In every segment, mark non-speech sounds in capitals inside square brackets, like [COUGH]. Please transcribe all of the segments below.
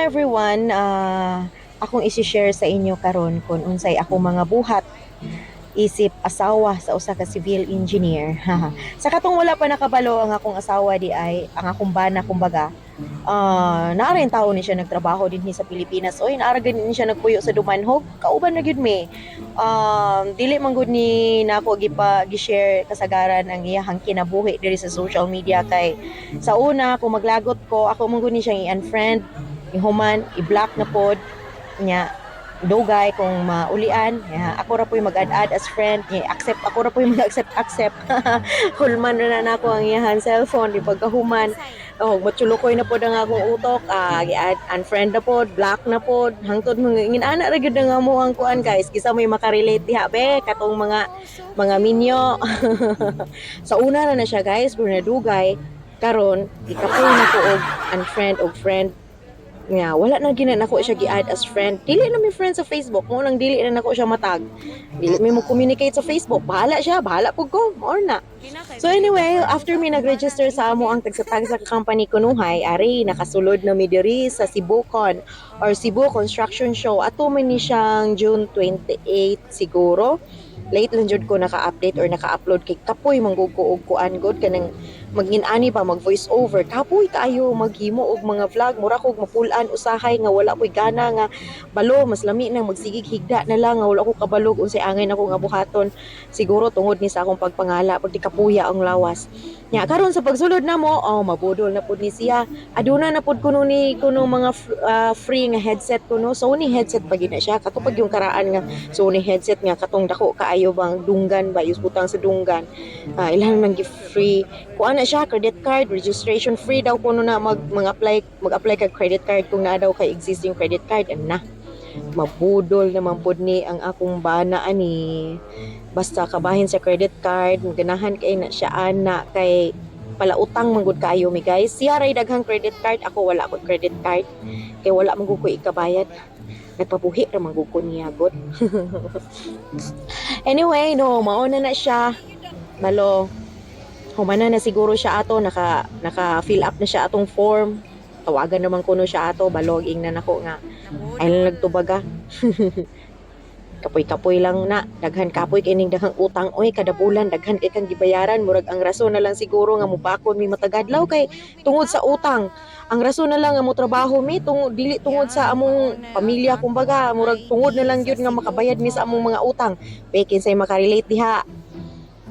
everyone, ah akong isi-share sa inyo karon kung unsay akong mga buhat isip asawa sa usa ka civil engineer. [LAUGHS] sa katong wala pa nakabalo ang akong asawa di ay ang akong bana kumbaga. Ah, naa rin taon ni siya nagtrabaho din sa Pilipinas. Oy, naa ni siya nagpuyo sa Dumanhog. Kauban na gyud mi. Um, dili man gud ni nako gipa gi-share kasagaran ang iyahang kinabuhi diri sa social media kay sa una kung maglagot ko ako man gud ni siyang i-unfriend, i-human, i-block na pod nya dugay kung maulian. Ya, ako ra po'y mag-add-add as friend. Ya, accept ako ra po'y mag-accept accept. [LAUGHS] Hulman na na nako ang iyahan cellphone di pagkahuman. Oh matulukoy na pod ang akong utok. Ah gi-add unfriend na pod block na pod hangtod mga ana ra gyud nga mo ang kuan guys. Kisa may makarelate diha be. Katong mga mga minyo. [LAUGHS] Sa una na na siya guys. Pero nadugay karon ikapoy na ko og unfriend og friend nga wala na gina nako siya gi-add as friend. Dili na mi friend sa Facebook. Mo nang dili na nako siya matag. Dili mi mo communicate sa Facebook. Bahala siya bahala pug ko. Or na. So anyway after mi nag-register sa amo ang tagsatag sa company kunuhay ari nakasulod na mi diri sa Cebucon or Cebu Construction Show. Ato man ni siyang June 28 siguro. Late lang jud ko naka-update or naka-upload kay kapoy manggug ko og kuan god kanang magin-ani ba mag voice over kapoy kaayo maghimo og mga vlog. Mura kog mapulan usahay nga wala koy gana nga balo. Mas lami nang magsigig higda na lang nga wala ko kabalog. Unsay angay nako nga buhaton. Siguro tungod ni sa akong pagpangala pag kapuya ang lawas. Nya karon sa pagsulod na mo oh mabudol na pud ni siya. Aduna na pud kuno ni kuno mga ah, free nga headset kuno. Sony headset pag na siya. Katupag yung karaan nga Sony headset nga katong dako kaayo bang dunggan ba? Yung butang sa dunggan uh, ilang nang gift free kuan na siya credit card registration free daw kuno na mag mag-apply mag-apply kag credit card. Kung naa daw kay existing credit card and na. Mabudol naman pud ni ang akong bana ani. Basta kabahin sa credit card ganahan kay na siya ana kay palautang manggod kaayo mi guys. Siya ray daghang credit card ako wala ko credit card. Kay wala man ko ikabayad. Nagpabuhi ra man ko niya god [LAUGHS] anyway no mauna na siya. Balo humana na siguro siya ato naka naka fill up na siya atong form. Tawagan naman kuno siya ato baloging na nako nga. Ay nagtubaga. [LAUGHS] Kapoy-kapoy lang na. Daghan kapoy kay ning daghang utang. Oy kada bulan daghan kay kang gibayaran. Murag ang rason na lang siguro nga mupakon mi matagadlaw kay tungod sa utang. Ang rason na lang nga mo trabaho mi tungod dili tungod sa among pamilya. Kumbaga murag tungod na lang gyud nga makabayad mi sa among mga utang. Pekin say makarelate diha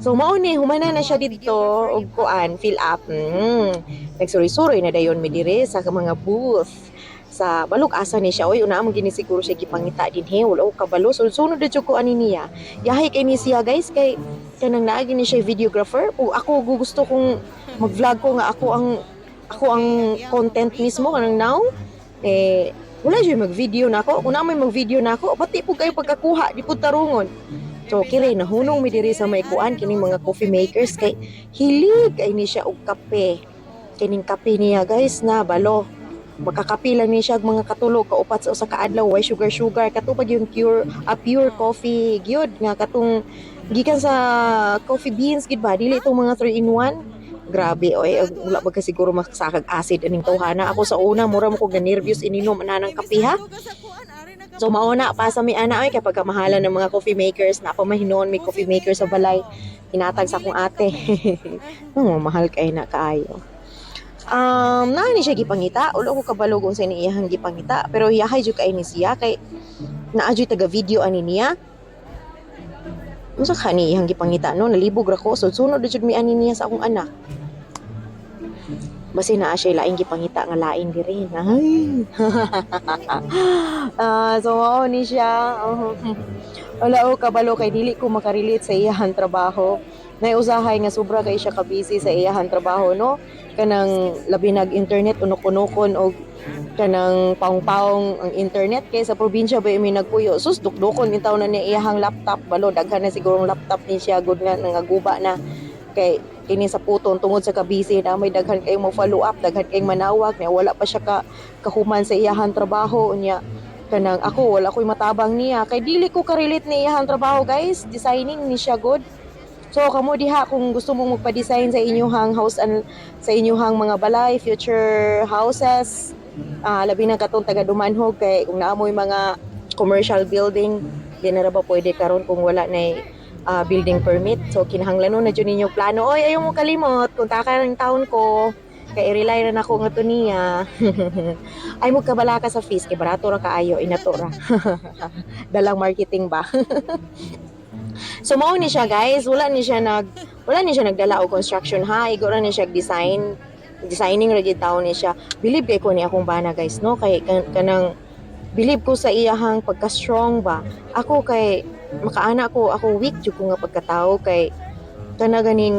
So mao ni humana na siya dito og kuan fill up. Mm. Nagsuri-suri na dayon mi dire sa mga booth. Sa balog asa ni siya. Oy una mo gini siguro siya gipangita din he wala ko kabalo. So sunod jud ko ani niya. Yahay kay ni siya guys kay kanang naa gini siya videographer. O ako gu- gusto kong mag-vlog ko nga ako ang ako ang content mismo kanang now. Eh wala siya mag-video na ako. Kung na may mag-video na ako. Pati po kayo pagkakuha di po tarungon So kini nahunong mi diri sa may kuan kining mga coffee makers kay hilig kay ni siya og kape. Kining kape niya guys na balo. Makakapi lang ni siya og mga katulog kaupat sa usa ka adlaw way sugar sugar. Katupag yung pure a pure coffee gyud nga katong gikan sa coffee beans gid ba? Dili itong mga 3 in 1 grabe oy wala ba ka siguro makasakag acid aning tawhana ako sa una mura mo kog na nervous ininom anang kape ha So mauna pa sa mi ana ay kapag kamahalan ng mga coffee makers na ako mahinon may coffee maker sa balay hinatag sa akong ate. [LAUGHS] oh, mahal kay na kaayo. Um, na ni siya gipangita, ulo ko kabalog kung sa iyahang gipangita, pero yahay jud kay ni siya kay naadyo taga video ani niya. Unsa ka ni iyang gipangita no, nalibog ra ko, so sunod jud mi ani niya sa akong anak. Basi naa siya laing gipangita nga lain diri. Ay. [LAUGHS] Ah, so mao ni siya. Oh. [LAUGHS] Wala o kabalo kay dili ko makarelate sa iyahan trabaho. Nay usahay nga sobra kay siya ka busy sa iyahan trabaho no. Kanang labi nag internet unok-unokon og kanang paong-paong ang internet kay sa probinsya ba mi nagpuyo sus dukdukon intaw na ni iyahang laptop balo daghan na siguro laptop ni siya good nga nangaguba na kay kini sa puton tungod sa kabisi na may daghan kay mo follow up daghan kay manawag na wala pa siya ka kahuman sa iyahan trabaho unya. Kanang ako wala ko'y matabang niya. Kay dili ko ka-relate ni iyahan trabaho guys. Designing ni siya good. So kamo diha kung gusto mong magpa-design sa inyong house and sa inyong mga balay future houses Ah, labi na katong taga Dumanhog kay kung naamoy mga commercial building di ba pwede karon kung wala na ah, building permit. So kinahanglan na jud ninyo plano. Oy, ayaw mo kalimot kung taka ng taon ko kay rely na nako nga to niya. [LAUGHS] Ay mo kabala ka sa fees kay barato ra kaayo inato ra. [LAUGHS] Dalang marketing ba? [LAUGHS] so mao ni siya guys, wala ni siya nag wala ni siya nagdala og construction ha. Igo ra ni siya design designing ra gid ni siya. Believe kay ko ni akong bana guys no kay kan- kanang believe ko sa iyahang pagka-strong ba. Ako kay makaana ko ako weak jud ko nga pagkatao kay kana ganing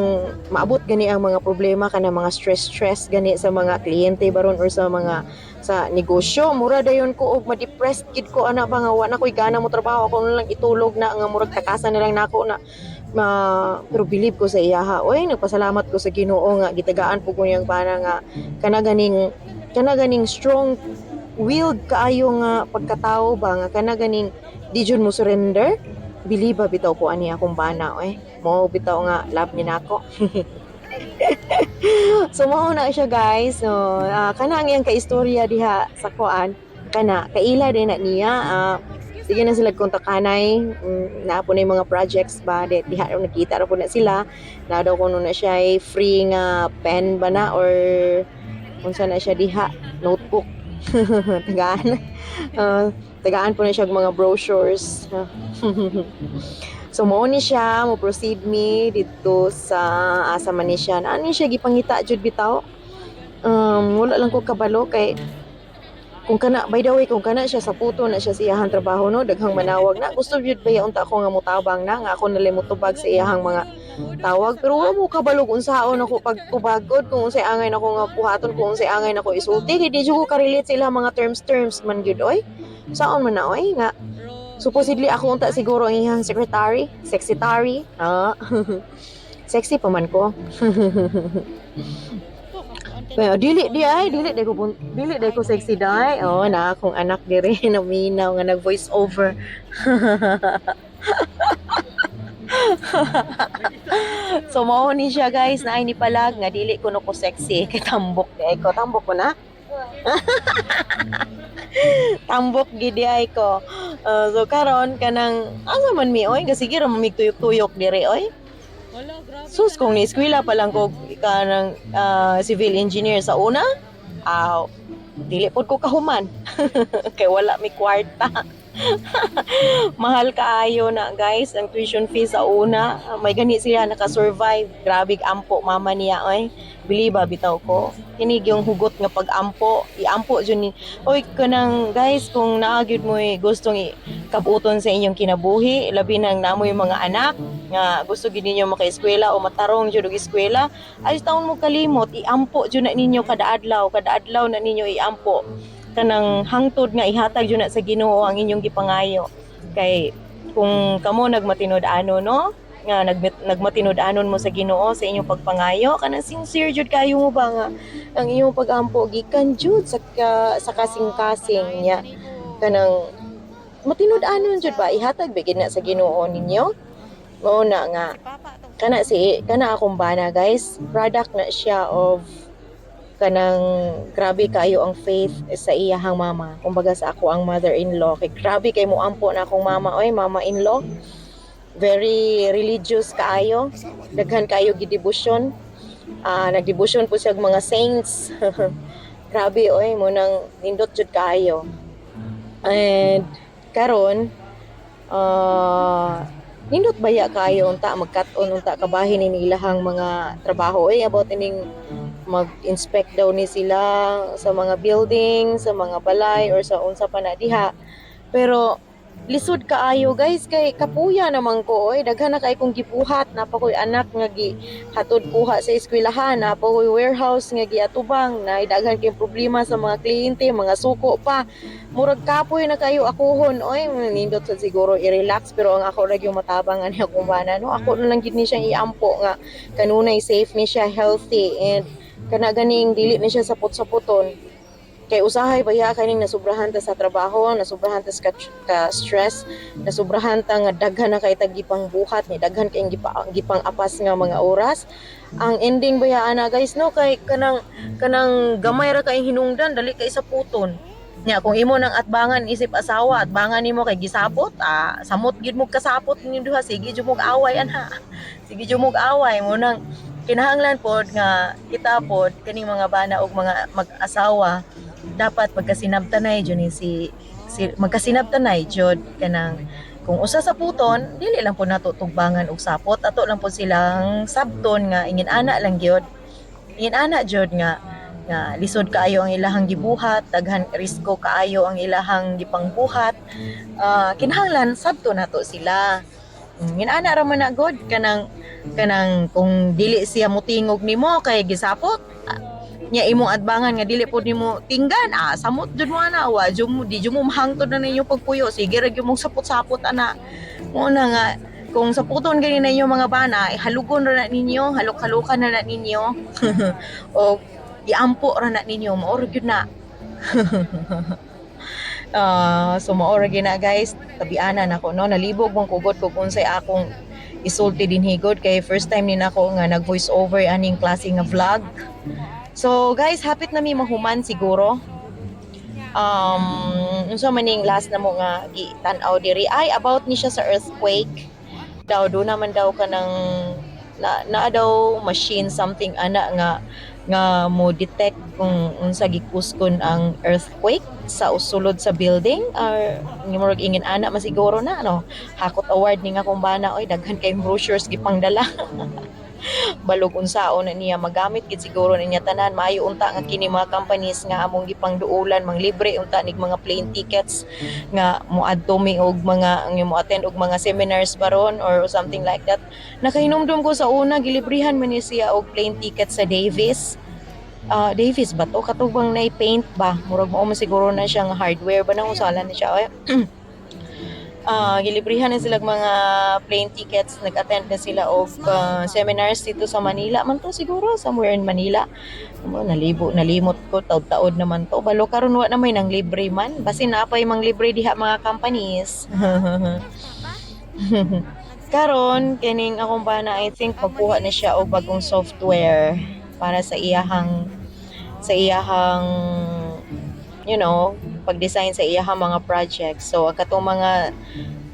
maabot gani ang mga problema kana mga stress stress gani sa mga kliyente baron or sa mga sa negosyo. Mura dayon ko og ma-depressed gid ko ana ba nga wa na koy gana mo trabaho ako lang itulog na nga murag takasan na lang nako na ma pero believe ko sa iyaha oy nagpasalamat ko sa Ginoo nga gitagaan po ko niyang bana nga kana ganing kana ganing strong willed kaayo nga pagkatao ba nga kana ganing di jud mo surrender? Believe ba bitaw ko ani akong bana oy? Mo bitaw nga love niya nako. [LAUGHS] So mao na siya guys. So uh, kana ang iyang kaistorya diha sa kuan. Kana kaila din na niya. Ah, sige na sila kontakanay mm, na po na yung mga projects ba? Di, diha raw nakita ra po na sila. Na daw kuno na siya ay free nga pen ba na or unsa na siya diha? Notebook [LAUGHS] tagaan. Ah, tagaan po na siya mga brochures. [LAUGHS] So mo ni siya, mo proceed mi dito sa asa man ni siya. Ano siya gipangita jud bitaw? Um, wala lang ko kabalo kay kung kana by the way kung kana siya sa puto na siya sa iyahang trabaho no? Daghang manawag na. Gusto jud ba unta ako nga mutabang na? Nga ako nalay mutubag sa iyahang mga tawag pero wala mo kabalog unsaon ako pagtubagod kung unsay angay nako nga buhaton kung unsay angay nako isulti. Kay di ko ka-relate sa ilang mga terms terms man gyud oy. Saon man na oy nga. Supposedly ako unta siguro ang iyang secretary secretary ah [LAUGHS] sexy pa man ko. [LAUGHS] Pero dili di ay dili di ko dili di ko sexy dai. Oh, na akong anak diri [LAUGHS] na minaw nga nag voice over. [LAUGHS] so mao ni siya guys na ay ni palag nga dili ko no ko sexy [LAUGHS] kay tambok di ay ko tambok ko na. [LAUGHS] tambok gid di ay ko. Uh, so karon kanang asa man mi oy kasi gira mamig tuyok-tuyok diri oy. Wala, grabe. Sus, kung ni-eskwela pa lang ko ka ng ah, civil engineer sa una, aw, dili pod ko kahuman. Kay wala mi kwarta. [LAUGHS] Mahal kaayo na guys ang tuition fee sa una. Ah, May gani siya naka-survive. Grabe ampo mama niya oy. Bili ba bitaw ko? Kinig yung hugot nga pag-ampo. I-ampo jud ni. Oy kanang guys kung naagid mo gustong kabuton sa inyong kinabuhi, labi nang namo yung mga anak nga gusto gid ninyo maka-eskwela o matarong jud og eskwela ay taon mo kalimot iampo jud na ninyo kada adlaw kada adlaw na ninyo iampo kanang hangtod nga ihatag jud na sa Ginoo ang inyong gipangayo. Kay kung kamo nagmatinod-ano no? Nga nag nagmatinod-anon mo sa Ginoo sa inyong pagpangayo kanang sincere jud kayo mo ba nga ang inyong pagampo gikan jud sa ka, sa kasing-kasing nya kanang matinod-anon jud ba? Ihatag bigid na sa Ginoo ninyo? Mao na nga. Kana si kana akong bana guys. Product na siya of kanang grabe kayo ang faith sa iyahang mama. Kumbaga sa ako ang mother-in-law kay grabe kay mo ampo na akong mama. Oy mama-in-law very religious kaayo. Daghan kayo gidebosyon. Ah nagdebosyon po siya mga saints. [LAUGHS] Grabe oy mo nang nindot jud kaayo. And karon ah nindot baya kayo unta? Magkat-on unta kabahin ni ilahang mga trabaho. Eh about ining mag-inspect daw ni sila sa mga building, sa mga balay or sa unsa pa na diha. Pero lisod kaayo guys. Kay kapuya naman ko oy. Daghan na kay kong gibuhat. Na pa koy anak nga gi hatod kuha sa eskwelahan. Na pa koy warehouse nga giatubang. Na daghan kay problema sa mga kliyente mga suko pa. Murag kapoy na kayo akuhon oy. Nindot sa siguro i-relax pero ang ako ra yung matabang ani akong bana no? Ako na lang gid ni siyang iampo nga kanunay safe ni siya healthy and kana ganing dili ni siya sapot-sapoton kay usahay baya kaning nasubrahan ta sa trabaho nasubrahan ta sa ka, stress nasubrahan ta nga daghan na kay tagipang buhat ni daghan kay gipa, gipang apas nga mga oras. Ang ending baya ana? Guys no? Kay kanang kanang gamay ra kay hinungdan dali kay sa puton. Nya kung imo nang atbangan isip asawa atbangan nimo kay gisapot ah samot gid mo kasapot ninyo duha sige jud away anha [LAUGHS] sige jud away. Mo nang kinahanglan pod nga kita kaning mga bana og mga mag-asawa. Dapat magkasinabtanay jud ni si, si magkasinabtanay jud kanang kung usa sa puton dili lang po nato tugbangan og sapot. Ato lang po silang sabton nga ingin ana lang gyud ingin ana jud nga nga lisod kaayo ang ilahang gibuhat daghan risko kaayo ang ilahang gipangbuhat. Ah, kinahanglan sabto nato sila Mm, Ginana ra man na god kanang kanang kung dili siya mutingog nimo kay gisapot ah, nya imong adbangan nga dili pod nimo tinggan. Ah samot jud mo ana wa jud mo di jud mo mahangtod na ninyo pagpuyo. Sige ra gyud mong sapot-sapot ana. Mo na nga kung saputon gani na mga bana eh, halugon ra na ninyo halok-halukan na na ninyo. [LAUGHS] O iampo ra na ninyo maoro gyud na [LAUGHS] Ah, so maora gina guys. Tabianan ako no? Nalibog mong kugot kung unsay akong isulti din higod. Kay first time ni nako nga nag voice over aning klase nga vlog. So guys hapit na mi mahuman siguro. Um unsa man ning last na mo nga gitan-aw diri. Ay about ni siya sa earthquake. Daw do naman daw ka ng na, na daw machine something ana nga nga mo detect kung unsa gikuskon ang earthquake sa usulod sa building. Or ngimurag ingin ana masiguro na ano? Hakot award ni nga kung bana oy daghan kay brochures gipangdala [LAUGHS] [LAUGHS] balog unsaon na niya magamit gid siguro niya tanan. Maayo unta nga kini mga companies nga among gipangduulan mang libre unta nig mga plane tickets nga moadto mi og mga nga mo attend og mga seminars baron or something like that. Nakahinumdum ko sa una gilibrihan man ni siya og plane ticket sa Davis. Ah, Davis ba to? Katubang na paint ba? Murag mo siguro na siyang hardware ba nang usalan ni siya [CLEARS THROAT] Ah, gilibrihan na sila mga plane tickets, nag-attend na sila og ah, seminars dito sa Manila. Man to siguro somewhere in Manila. Mo nalibo nalimot ko taud-taod naman to. Balo karon wa na may nang libre man. Basin na pa mang libre diha mga companies. [LAUGHS] karon kining akong bana I think magkuha na siya og bagong software para sa iyahang sa iyahang you know pag-design sa iyahang mga projects. So ang katong mga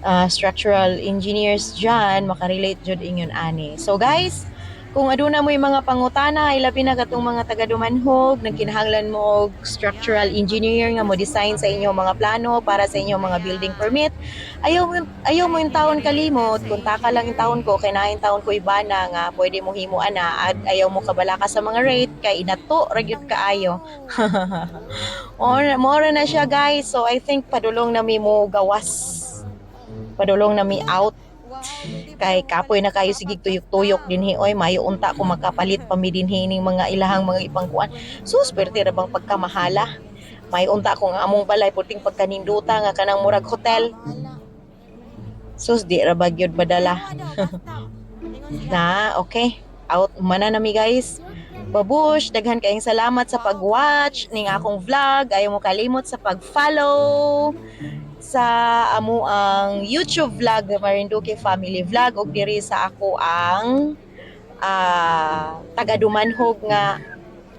uh, structural engineers dyan, makarelate jud inyon ani. So guys, kung aduna mo yung mga pangutana, ilabi na katong mga taga-dumanhog, nagkinahanglan mo og structural engineer nga mo design sa inyong mga plano para sa inyong mga building permit. Ayaw mo ayaw mo yung taon kalimot, kung taka lang yung taon ko, kay nain taon ko ibana nga pwede mo himo ana at ayaw mo kabala ka sa mga rate kay inato ra gyud kaayo. [LAUGHS] More, more na siya guys. So I think padulong na mi mo gawas. Padulong na mi out. Kay kapoy na kayo sige tuyok-tuyok dinhi oy mayo unta ko makapalit pa mi dinhi ning mga ilahang mga ipangkuan. So swerte ra bang pagkamahala. May unta ko nga among balay puting pagkaninduta nga kanang murag hotel. Sus di ra ba gyud badala. [LAUGHS] na okay. Out mana na mi guys. Babush, daghan kayong salamat sa pag-watch ning akong vlog. Ayaw mo kalimot sa pag-follow sa amo ang YouTube vlog Marinduque Family Vlog ug diri sa ako ang ah, taga-dumanhog nga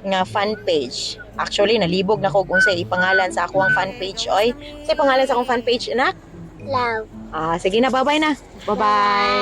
nga fan page. Actually nalibog na ko kung sa ipangalan sa ako ang fan page oy. Sa pangalan sa akong fan page anak? Love. Ah, sige na, bye-bye na. Bye-bye.